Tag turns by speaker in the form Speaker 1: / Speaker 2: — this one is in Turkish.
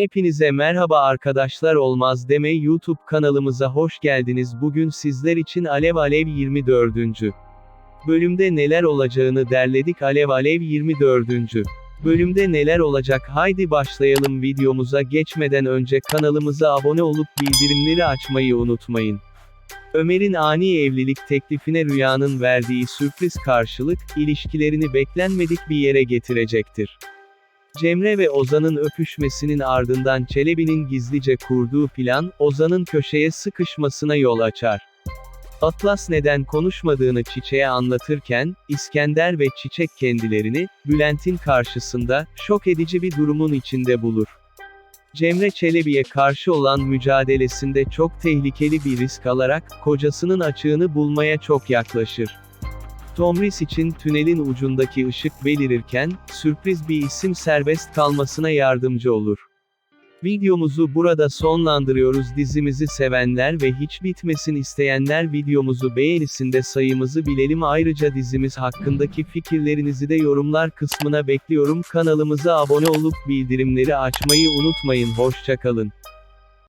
Speaker 1: Hepinize merhaba arkadaşlar olmaz deme YouTube kanalımıza hoş geldiniz. Bugün sizler için Alev Alev 24. bölümde neler olacağını derledik Alev Alev 24. bölümde neler olacak haydi başlayalım videomuza geçmeden önce kanalımıza abone olup bildirimleri açmayı unutmayın. Ömer'in ani evlilik teklifine Rüya'nın verdiği sürpriz karşılık, ilişkilerini beklenmedik bir yere getirecektir. Cemre ve Ozan'ın öpüşmesinin ardından Çelebi'nin gizlice kurduğu plan, Ozan'ın köşeye sıkışmasına yol açar. Atlas neden konuşmadığını Çiçek'e anlatırken, İskender ve Çiçek kendilerini, Bülent'in karşısında, şok edici bir durumun içinde bulur. Cemre Çelebi'ye karşı olan mücadelesinde çok tehlikeli bir risk alarak, kocasının açığını bulmaya çok yaklaşır. Tomris için tünelin ucundaki ışık belirirken, sürpriz bir isim serbest kalmasına yardımcı olur. Videomuzu burada sonlandırıyoruz. Dizimizi sevenler ve hiç bitmesin isteyenler videomuzu beğenisinde sayımızı bilelim. Ayrıca dizimiz hakkındaki fikirlerinizi de yorumlar kısmına bekliyorum. Kanalımıza abone olup bildirimleri açmayı unutmayın. Hoşçakalın.